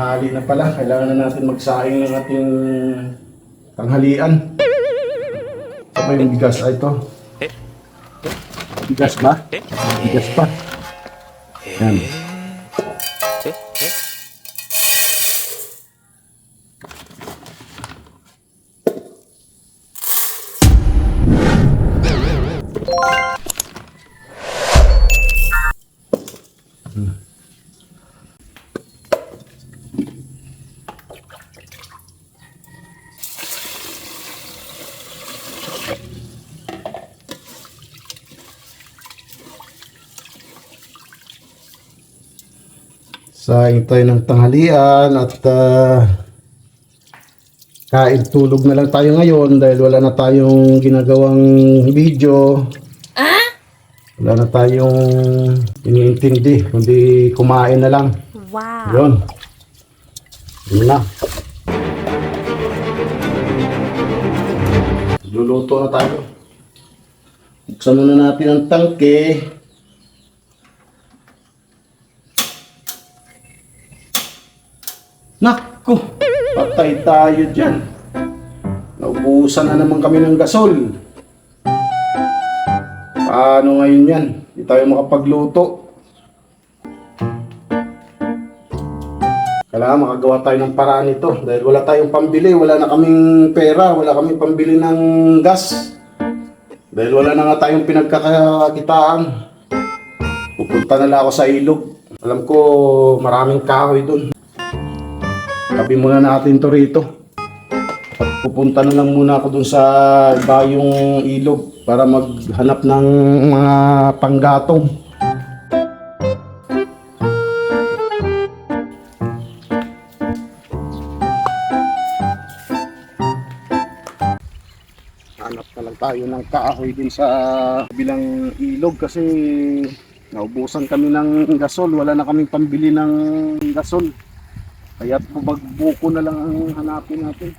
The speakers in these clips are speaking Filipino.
Tanghali na pala. Kailangan na natin magsaing ng ating tanghalian. Ito pa yung bigas. Ay, ito. Bigas ba? Bigas pa. Yan. Saing tayo ng tanghalian at ah, kain tulog na lang tayo ngayon dahil wala na tayong ginagawang video. Wala na tayong iniintindi, kundi kumain na lang. Wow. Yun. Yun na. Luluto na tayo. Buksan muna natin ang tangke. Nako! Patay tayo dyan. Naubusan na naman kami ng gasol. Paano ngayon yan? Hindi tayo makapagluto. Kailangan makagawa tayo ng paraan nito dahil wala tayong pambili, wala na kaming pera, wala kaming pambili ng gas. Dahil wala na nga tayong pinagkakakitaan. Pupunta na lang ako sa ilog. Alam ko maraming kahoy doon. Tabi muna natin to rito. Pupunta na lang muna ako doon sa bayong ilog para maghanap ng mga panggatong. Hanap na lang tayo ng kahoy din sa bilang ilog kasi naubusan kami ng gasol. Wala na kaming pambili ng gasol. Kaya magbuko na lang ang hanapin natin.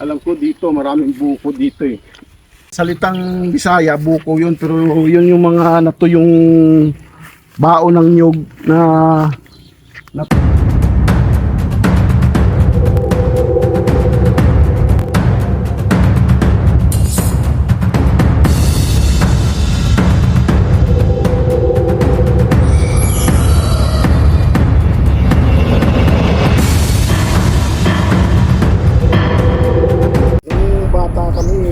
Alam ko dito, maraming buko dito eh. Salitang Bisaya, buko yun, pero yun yung mga nato yung bao ng nyog na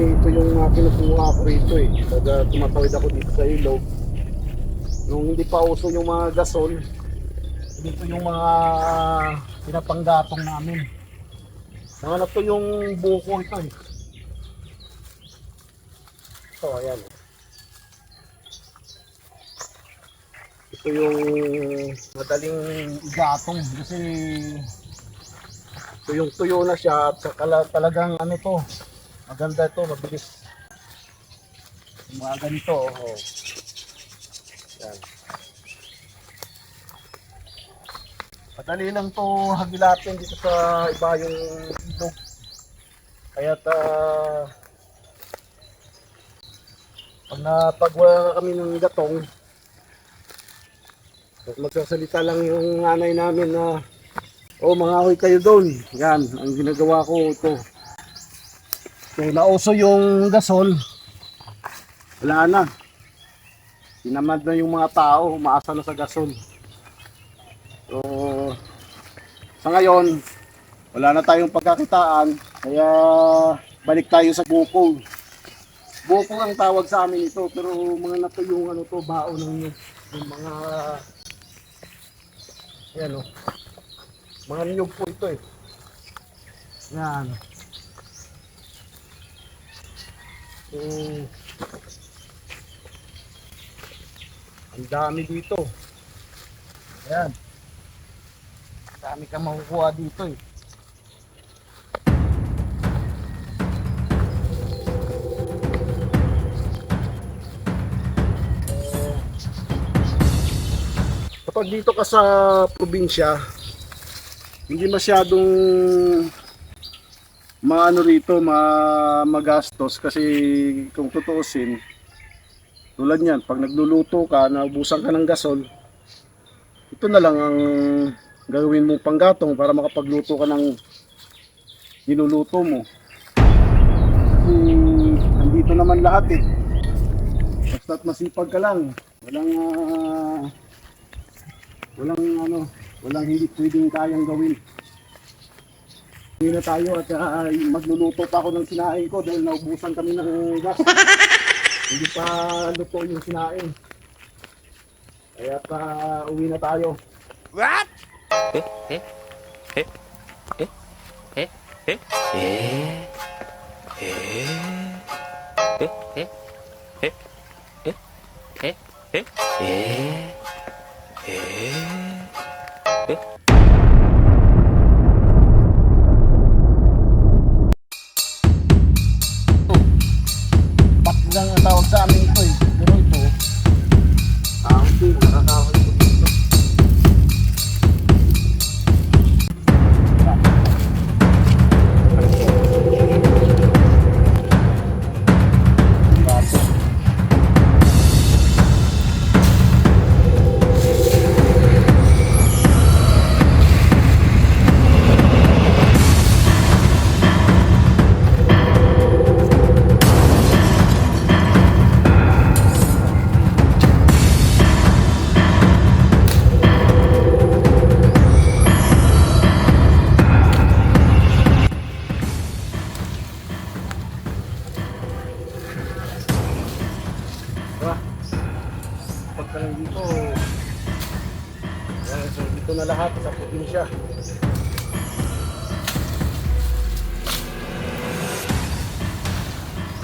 kami, ito yung mga kinukuha ko rito eh. Pag uh, tumatawid ako dito sa ilog. Nung hindi pa uso yung mga gasol, dito yung mga pinapanggatong namin. Mga na to yung buko ito eh. Ito, ayan. Ito yung madaling igatong kasi tuyong tuyo na siya at talagang ano to maganda to mabilis yung mga ganito oh. yan madali lang to hagilatin dito sa iba yung ilog kaya ta pag napagwa kami ng gatong magsasalita lang yung nanay namin na Oh, mga ahoy kayo doon. Yan, ang ginagawa ko ito. So, nauso yung gasol. Wala na. Tinamad na yung mga tao, umaasa na sa gasol. So, sa ngayon, wala na tayong pagkakitaan, kaya balik tayo sa bukol. Bukol ang tawag sa amin ito, pero mga nato yung ano to, baon ng yung mga yan o. Mga niyog po ito eh. Yan. So, ang dami dito. Ayan. Ang dami kang makukuha dito. Eh, kapag dito ka sa probinsya, hindi masyadong maano rito, ma magastos kasi kung tutuusin, tulad niyan, pag nagluluto ka, naubusan ka ng gasol, ito na lang ang gagawin mong panggatong para makapagluto ka ng niluluto mo. Kasi andito naman lahat eh. Basta't masipag ka lang. Walang ah, walang ano, walang hindi pwedeng kayang gawin. Hindi na tayo at ah, magluluto pa ako ng sinain ko dahil naubusan kami ng gas. hindi pa luto yung sinain. Kaya pa uwi na tayo. Pat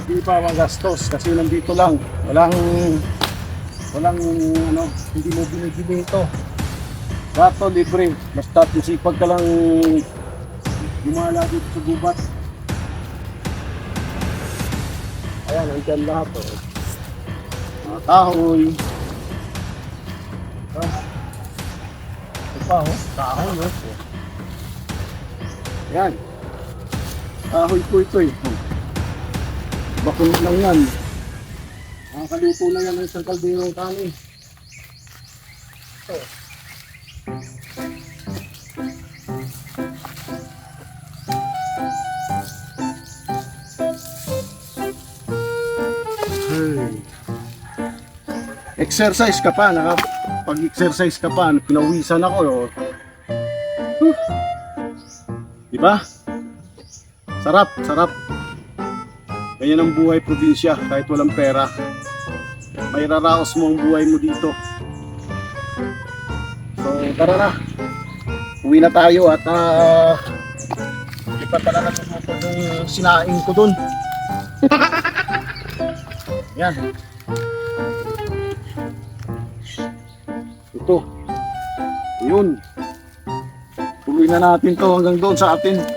Hindi pa magastos kasi nandito lang. Walang, walang ano, hindi mo binibili ito. Gato libre. Basta masipag ka lang gumala dito sa gubat. Ayan, andyan lahat. Oh mga kahoy. Ah. Ito pa oh, kahoy oh. Yan. Kahoy po ito eh. Oh. Bakun lang yan. Nakakaluto na yan ng isang kalderong kanin. Ito. Hey exercise ka pa, naka, pag-exercise ka pa, pinawisan ako. Oh. Huh. Diba? Sarap, sarap. Ganyan ang buhay probinsya, kahit walang pera. May raraos mo ang buhay mo dito. So, tara na. Uwi na tayo at uh, hindi pa pala natututo yung sinaing ko dun. Yan. Ito. Yun. Tuloy na natin to hanggang doon sa atin.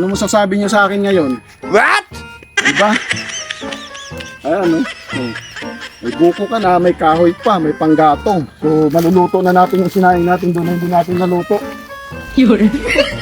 Ano mo sasabi niyo sa akin ngayon? What? Diba? Ayan, no? Oh. May buko ka na, may kahoy pa, may panggatong. So, maluluto na natin yung sinain natin doon na hindi natin naluto. Yun.